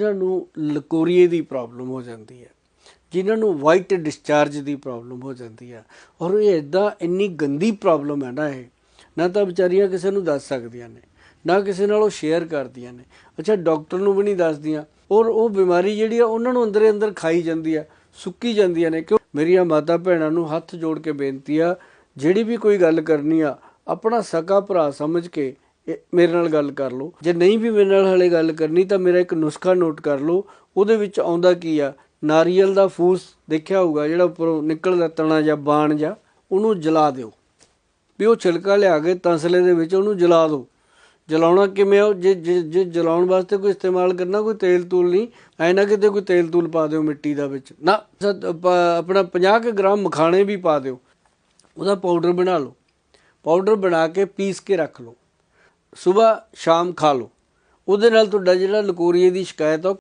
ਜਿਨ੍ਹਾਂ ਨੂੰ ਲਕੋਰੀਏ ਦੀ ਪ੍ਰੋਬਲਮ ਹੋ ਜਾਂਦੀ ਹੈ, ਜਿਨ੍ਹਾਂ ਨੂੰ ਵਾਈਟ ਡਿਸਚਾਰਜ ਦੀ ਪ੍ਰੋਬਲਮ ਹੋ ਜਾਂਦੀ ਹੈ, ਔਰ ਇਹ ਇਦਾਂ ਇੰਨੀ ਗੰਦੀ ਪ੍ਰੋਬਲਮ ਹੈ ਨਾ ਇਹ, ਨਾ ਤਾਂ ਵਿਚਾਰੀਆਂ ਕਿਸੇ ਨੂੰ ਦੱਸ ਸਕਦੀਆਂ ਨੇ, ਨਾ ਕਿਸੇ ਨਾਲ ਉਹ ਸ਼ੇਅਰ ਕਰਦੀਆਂ ਨੇ। ਅੱਛਾ ਡਾਕਟਰ ਨੂੰ ਵੀ ਨਹੀਂ ਦੱਸਦੀਆਂ, ਔਰ ਉਹ ਬਿਮਾਰੀ ਜਿਹੜੀ ਆ ਉਹਨਾਂ ਨੂੰ ਅੰਦਰੇ ਅੰਦਰ ਖਾਈ ਜਾਂਦੀ ਆ, ਸੁੱਕੀ ਜਾਂਦੀਆਂ ਨੇ। ਕਿਉਂ? ਮੇਰੀਆਂ ਮਾਤਾ ਭੈਣਾਂ ਨੂੰ ਹੱਥ ਜੋੜ ਕੇ ਬੇਨਤੀ ਆ, ਜਿਹੜੀ ਵੀ ਕੋਈ ਗੱਲ ਕਰਨੀ ਆ, ਆਪਣਾ ਸਕਾ ਭਰਾ ਸਮਝ ਕੇ ਮੇਰੇ ਨਾਲ ਗੱਲ ਕਰ ਲਓ। ਜੇ ਨਹੀਂ ਵੀ ਮੇਰੇ ਨਾਲ ਹਲੇ ਗੱਲ ਕਰਨੀ, ਤਾਂ ਮੇਰਾ ਇੱਕ ਨੁਸਖਾ ਨੋਟ ਕਰ ਲਓ। ਉਹਦੇ ਵਿੱਚ ਆਉਂਦਾ ਕੀ ਆ? ਨਾਰੀਅਲ ਦਾ ਫੂਸ ਦੇਖਿਆ ਹੋਊਗਾ, ਜਿਹੜਾ ਉੱਪਰੋਂ ਨਿਕਲਦਾ ਤਣਾ ਜਾਂ ਬਾਣ ਜਾਂ, ਉਹਨੂੰ ਜਲਾ ਦਿਓ। ਵੀ ਉਹ ਛਿਲਕਾ ਲਿਆ ਕੇ ਤਸਲੇ ਦੇ ਵਿੱਚ ਉਹਨੂੰ ਜਲਾ ਦਿਓ ਜਲਾਉਣਾ ਕਿਵੇਂ ਆ? ਜੇ ਜੇ ਜੇ ਜਲਾਉਣ ਵਾਸਤੇ ਕੋਈ ਇਸਤੇਮਾਲ ਕਰਨਾ, ਕੋਈ ਤੇਲ ਤੂਲ ਨਹੀਂ, ਐ ਨਾ ਕਿਤੇ ਕੋਈ ਤੇਲ ਤੂਲ ਪਾ ਦਿਓ ਮਿੱਟੀ ਦਾ ਵਿੱਚ। ਨਾ ਆਪਣਾ 50 ਕੁ ਗ੍ਰਾਮ ਮਖਾਣੇ ਵੀ ਪਾ ਦਿਓ। ਉਹਦਾ ਪਾਊਡਰ ਬਣਾ ਲਓ। ਪਾਊਡਰ ਬਣਾ ਕੇ ਪੀਸ ਕੇ ਰੱਖ ਲਓ। ਸਵੇਰ ਸ਼ਾਮ ਖਾ ਲਓ। ਉਹਦੇ ਨਾਲ ਤੁਹਾਡਾ ਜਿਹੜਾ ਲਕੋਰੀਏ ਦੀ ਸ਼ਿਕਾਇਤ ਆ ਉਹ